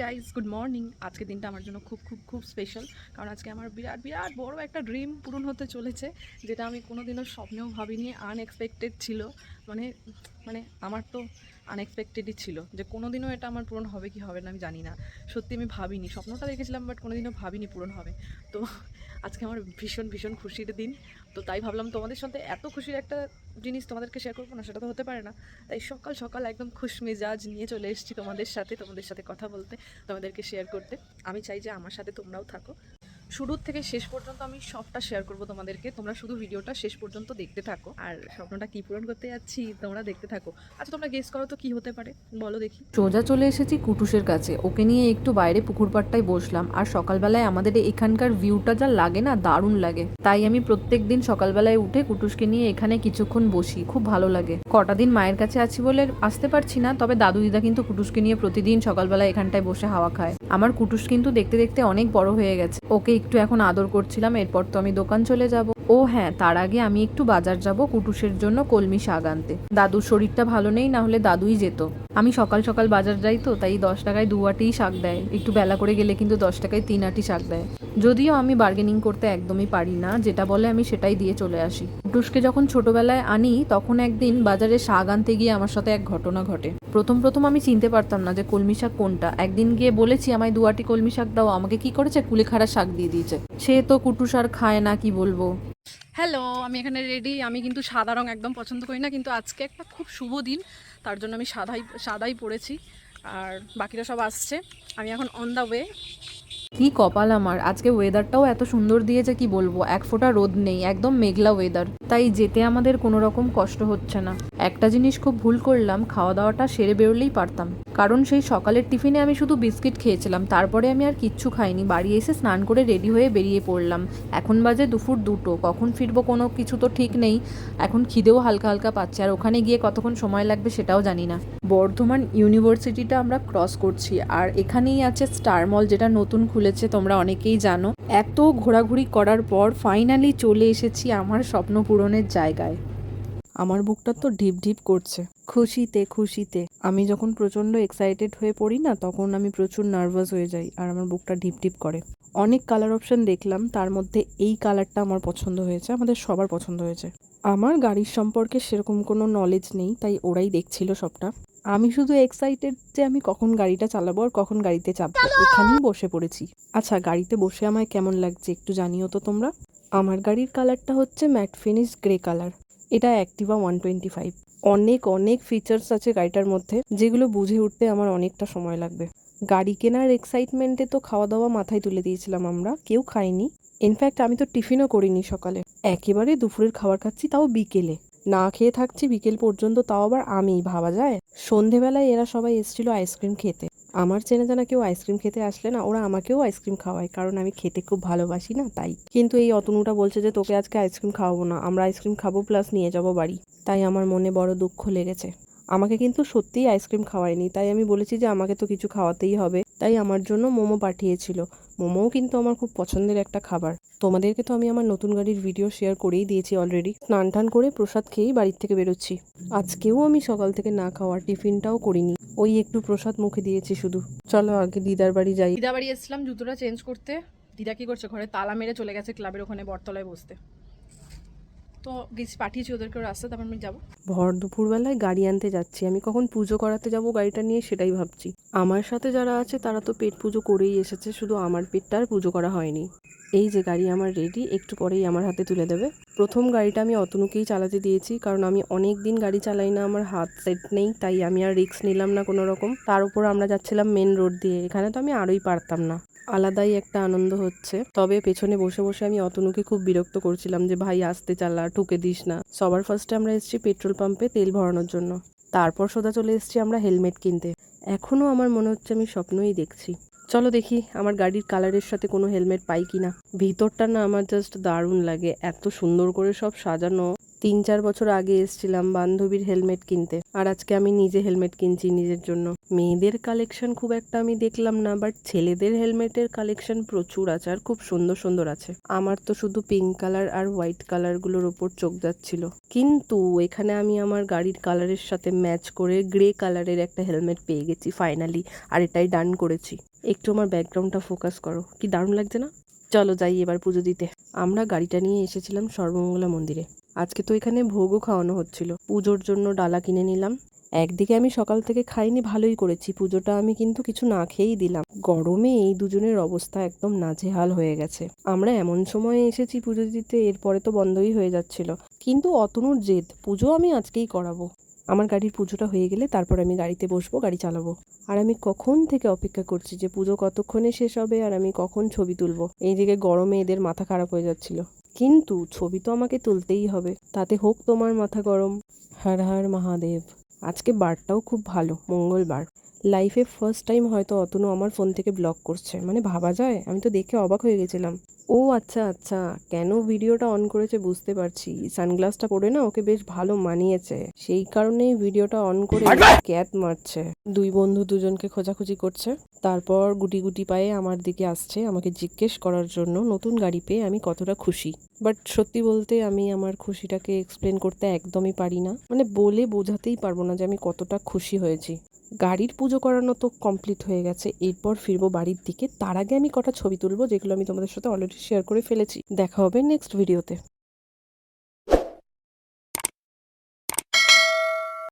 Guys good morning আজকে দিনটা আমার জন্য খুব খুব খুব স্পেশাল কারণ আজকে আমার বিরাট বিরাট বড় একটা ড্রিম পূরণ হতে চলেছে, যেটা আমি কোনোদিনও স্বপ্নেও ভাবিনি আনএক্সপেক্টেড ছিল। মানে মানে আমার তো আনএক্সপেক্টেডই ছিল যে কোনোদিনও এটা আমার পূরণ হবে কি হবে না আমি জানি না। সত্যি আমি ভাবিনি, স্বপ্নটা দেখেছিলাম বাট কোনোদিনও ভাবিনি পূরণ হবে। তো আজকে আমার ভীষণ ভীষণ খুশির দিন। তো তাই ভাবলাম তোমাদের সাথে এত খুশির একটা জিনিস তোমাদেরকে শেয়ার করব না, সেটা তো হতে পারে না। তাই সকাল সকাল একদম খুশ মেজাজ নিয়ে চলে এসেছি তোমাদের সাথে তোমাদের সাথে কথা বলতে, তোমাদেরকে শেয়ার করতে। আমি চাই যে আমার সাথে তোমরাও থাকো। শুরুর থেকে শেষ পর্যন্ত আমি সবটা শেয়ার করব তোমাদেরকে। তোমরা শুধু ভিডিওটা শেষ পর্যন্ত দেখতে থাকো। আর স্বপ্নটা কি পূরণ করতে যাচ্ছি, তোমরা দেখতে থাকো। আচ্ছা তোমরা গেস করো তো কি হতে পারে? বলো দেখি। সোজা চলে এসেছি কুটুসের কাছে। ওকে নিয়ে একটু বাইরে পুকুর পাড়টায় বসলাম। আর সকালবেলায় আমাদের এখানকার ভিউটা যা লাগে না, দারুণ লাগে। তাই আমি প্রত্যেক দিন সকালবেলায় উঠে কুটুসকে নিয়ে এখানে কিছুক্ষণ বসি। খুব ভালো লাগে। কটা দিন মায়ের কাছে আছি বলে আসতে পারছি না, তবে দাদু দিদা কিন্তু কুটুসকে নিয়ে প্রতিদিন সকালবেলা এখানটায় বসে হাওয়া খায়। আমার কুটুস কিন্তু দেখতে দেখতে অনেক বড় হয়ে গেছে। ওকে একটু এখন আদর করছিলাম, এরপর তো আমি দোকান চলে যাব। ও হ্যাঁ তার আগে আমি একটু বাজার যাব কুটুসের জন্য কলমি শাক আনতে। দাদুর শরীরটা ভালো নেই, না হলে দাদুই যেত। আমি সকাল সকাল বাজার যাই তো, তাই দশ টাকায় দু আটিই শাক দেয়। একটু বেলা করে গেলে কিন্তু দশ টাকায় তিন আটি শাক দেয়। যদিও আমি বার্গেনিং করতে একদমই পারি না, যেটা বলে আমি সেটাই দিয়ে চলে আসি। কুটুসকে যখন ছোটবেলায় আনি, তখন একদিন বাজারে শাক আনতে গিয়ে আমার সাথে এক ঘটনা ঘটে। প্রথম প্রথম আমি চিনতে পারতাম না যে কলমি শাক কোনটা। একদিন গিয়ে বলেছি, আমায় দু আটি কলমি শাক দাও, আমাকে কি করেছে? কুলেখাড়া শাক দিয়ে দিয়েছে। সে তো কুটুস আর খায় না, কি বলব? হ্যালো আমি এখানে রেডি আমি কিন্তু সাদা রং একদম পছন্দ করি না, কিন্তু আজকে একটা খুব শুভ দিন। তার জন্য আমি সাদাই সাদাই পরেছি। আর বাকিরা সব আসছে। আমি এখন অন দ্য ওয়ে কি কপাল আমার? আজকে ওয়েদারটাও এত সুন্দর দিয়েছে কি বলব? এক ফোঁটা রোদ নেই, একদম মেঘলা ওয়েদার তাই যেতে আমাদের কোনো রকম কষ্ট হচ্ছে না। একটা জিনিস খুব ভুল করলাম খাওয়া দাওয়াটা সেরে বেরোলেই পারতাম। কারণ সেই সকালের টিফিনে আমি শুধু বিস্কিট খেয়েছিলাম, তারপরে আমি আর কিচ্ছু খাইনি। বাড়ি এসে স্নান করে রেডি হয়ে বেরিয়ে পড়লাম। এখন বাজে দুপুর দুটো, কখন ফিরবো কোনো কিছু তো ঠিক নেই। এখন খিদেও হালকা হালকা পাচ্ছে, আর ওখানে গিয়ে কতক্ষণ সময় লাগবে সেটাও জানি না। বর্ধমান ইউনিভার্সিটিটা আমরা ক্রস করছি, আর এখানেই আছে স্টার মল যেটা নতুন খুলেছে, তোমরা অনেকেই জানো। এত ঘোরাঘুরি করার পর ফাইনালি চলে এসেছি আমার স্বপ্ন পূরণের জায়গায়। আমার বুকটা তো ঢিপ ঢিপ করছে। খুশিতে খুশিতে। আমি যখন প্রচণ্ড এক্সাইটেড হয়ে পড়ি না, তখন আমি প্রচুর নার্ভাস হয়ে যাই আর আমার বুকটা ঢিপ ঢিপ করে। অনেক কালার অপশন দেখলাম, তার মধ্যে এই কালারটা আমার পছন্দ হয়েছে, আমাদের সবার পছন্দ হয়েছে। আমার গাড়ির সম্পর্কে সেরকম কোনো নলেজ নেই, তাই ওরাই দেখছিল সবটা। আমি শুধু এক্সাইটেড যে আমি কখন গাড়িটা চালাবো আর কখন গাড়িতে চাপবো। এখানেই বসে পড়েছি। আচ্ছা গাড়িতে বসে আমায় কেমন লাগছে একটু জানিও তো তোমরা? আমার গাড়ির কালারটা হচ্ছে ম্যাট ফিনিশ গ্রে কালার এটা অ্যাক্টিভা ওয়ান টোয়েন্টি ফাইভ অনেক অনেক ফিচার্স আছে গাড়িটার মধ্যে, যেগুলো বুঝে উঠতে আমার অনেকটা সময় লাগবে। গাড়ি কেনার এক্সাইটমেন্টে তো খাওয়া দাওয়া মাথায় তুলে দিয়েছিলাম আমরা, কেউ খাইনি ইনফ্যাক্ট আমি তো টিফিনও করিনি সকালে। একেবারে দুপুরের খাবার খাচ্ছি তাও বিকেলে। না খেয়ে থাকছি, বিকেল পর্যন্ত তাও আবার আমি, ভাবা যায়? সন্ধেবেলায় এরা সবাই এসেছিল আইসক্রিম খেতে। আমার চেনা জানা কেউ আইসক্রিম খেতে আসলে না, ওরা আমাকেও আইসক্রিম খাওয়ায়, কারণ আমি খেতে খুব ভালোবাসি না, তাই। কিন্তু এই অতনুটা বলছে যে, তোকে আজকে আইসক্রিম খাওয়াবো না, আমরা আইসক্রিম খাব প্লাস নিয়ে যাব বাড়ি। তাই আমার মনে বড় দুঃখ লেগেছে। আমাকে কিন্তু সত্যিই আইসক্রিম খাওয়ায়নি, তাই আমি বলেছি যে, আমাকে তো কিছু খাওয়াতেই হবে। তাই আমার জন্য মোমো পাঠিয়েছিল। মোমোও কিন্তু আমার খুব পছন্দের একটা খাবার। তোমাদেরকে তো আমি আমার নতুন গাড়ির ভিডিও শেয়ার করেই দিয়েছি অলরেডি স্নান টান করে প্রসাদ খেয়েই বাড়ির থেকে বেরোচ্ছি। আজকেও আমি সকাল থেকে না খাওয়া টিফিনটাও করিনি। ওই একটু প্রসাদ মুখে দিয়েছি শুধু। চলো আগে দিদার বাড়ি যাই। দিদা বাড়ি এসেছিলাম জুতোটা চেঞ্জ করতে। দিদা কি করছে? ঘরে তালা মেরে চলে গেছে ক্লাবের ওখানে বটতলায় বসতে। তো গেছি পাঠিয়েছি ওদেরকে রাস্তা তারপর আমি যাব। ভর দুপুরবেলায় গাড়ি আনতে যাচ্ছি। আমি কখন পুজো করাতে যাব গাড়িটা নিয়ে সেটাই ভাবছি। আমার সাথে যারা আছে, তারা তো পেট পুজো করেই এসেছে, শুধু আমার পেটটা আর পুজো করা হয়নি। এই যে গাড়ি আমার রেডি একটু পরেই আমার হাতে তুলে দেবে। প্রথম গাড়িটা আমি অতনুকেই চালাতে দিয়েছি, কারণ আমি অনেক দিন গাড়ি চালাই না, আমার হাত সেট নেই, তাই আমি আর রিস্ক নিলাম না কোনো রকম। তার উপর আমরা যাচ্ছিলাম মেন রোড দিয়ে, এখানে তো আমি আরোই পারতাম না। আলাদাই একটা আনন্দ হচ্ছে। তবে পেছনে বসে বসে আমি অতনুকে খুব বিরক্ত করছিলাম যে, ভাই, আসতে চালা, ঠুকে দিস না। সবার ফার্স্টে আমরা এসেছি পেট্রোল পাম্পে তেল ভরানোর জন্য। তারপর সোজা চলে এসেছি আমরা হেলমেট কিনতে। এখনও আমার মনে হচ্ছে আমি স্বপ্নই দেখছি। চলো দেখি আমার গাড়ির কালারের সাথে কোনো হেলমেট পাই কিনা। ভিতরটা না আমার জাস্ট দারুণ লাগে। এত সুন্দর করে সব সাজানো। তিন চার বছর আগে এসেছিলাম বান্ধবীর হেলমেট কিনতে। আর আজকে আমি নিজে হেলমেট কিনছি নিজের জন্য। মেয়েদের কালেকশন খুব একটা আমি দেখলাম না, বাট ছেলেদের হেলমেটের কালেকশন প্রচুর আছে আর খুব সুন্দর সুন্দর আছে। আমার তো শুধু পিঙ্ক কালার আর হোয়াইট কালারগুলোর ওপর চোখ যাচ্ছিল। কিন্তু এখানে আমি আমার গাড়ির কালারের সাথে ম্যাচ করে গ্রে কালারের একটা হেলমেট পেয়ে গেছি ফাইনালি আর এটাই ডান করেছি। একটু আমার ব্যাকগ্রাউন্ডটা ফোকাস করো। কি দারুণ লাগছে না? চলো যাই এবার পুজো দিতে। আমরা গাড়িটা নিয়ে এসেছিলাম সর্বমঙ্গলা মন্দিরে। আজকে তো এখানে ভোগও খাওয়ানো হচ্ছিল। পুজোর জন্য ডালা কিনে নিলাম। একদিকে আমি সকাল থেকে খাইনি, ভালোই করেছি। পুজোটা আমি কিন্তু কিছু না খেয়েই দিলাম। গরমে এই দুজনের অবস্থা একদম নাজেহাল হয়ে গেছে। আমরা এমন সময়ে এসেছি পুজো দিতে, এরপরে তো বন্ধই হয়ে যাচ্ছিল। কিন্তু অতনুর জেদ, পুজো আমি আজকেই করাবো। আমার গাড়ির পুজোটা হয়ে গেলে তারপর আমি গাড়িতে বসবো, গাড়ি চালাবো। আর আমি কখন থেকে অপেক্ষা করছি যে পুজো কতক্ষণে শেষ হবে আর আমি কখন ছবি তুলবো? এইদিকে গরমে এদের মাথা খারাপ হয়ে যাচ্ছিল। কিন্তু ছবি তো আমাকে তুলতেই হবে। তাতে হোক তোমার মাথা গরম। হর হর মহাদেব। আজকে বারটাও খুব ভালো, মঙ্গলবার। লাইফে ফার্স্ট টাইম হয়তো অতনু আমার ফোন থেকে ব্লক করছে। মানে ভাবা যায়? আমি তো দেখে অবাক হয়ে গেছিলাম। ও আচ্ছা আচ্ছা কেন ভিডিওটা অন করেছে বুঝতে পারছি। সানগ্লাসটা পরে না ওকে বেশ ভালো মানিয়েছে। সেই কারণেই ভিডিওটা অন করে ক্যাত মারছে। দুই বন্ধু দুজনকে খোঁজাখুঁজি করছে। তারপর গুটি গুটি পায়ে আমার দিকে আসছে আমাকে জিজ্ঞেস করার জন্য নতুন গাড়ি পেয়ে আমি কতটা খুশি। বাট সত্যি বলতে আমি আমার খুশিটাকে এক্সপ্লেন করতে একদমই পারি না। মানে বলে বোঝাতেই পারব না যে আমি কতটা খুশি হয়েছি। গাড়ির পুজো করানো তো কমপ্লিট হয়ে গেছে। এরপর ফিরবো বাড়ির দিকে। তার আগে আমি কটা ছবি তুলবো যেগুলো আমি তোমাদের সাথে অলরেডি শেয়ার করে ফেলেছি। দেখা হবে নেক্সট ভিডিওতে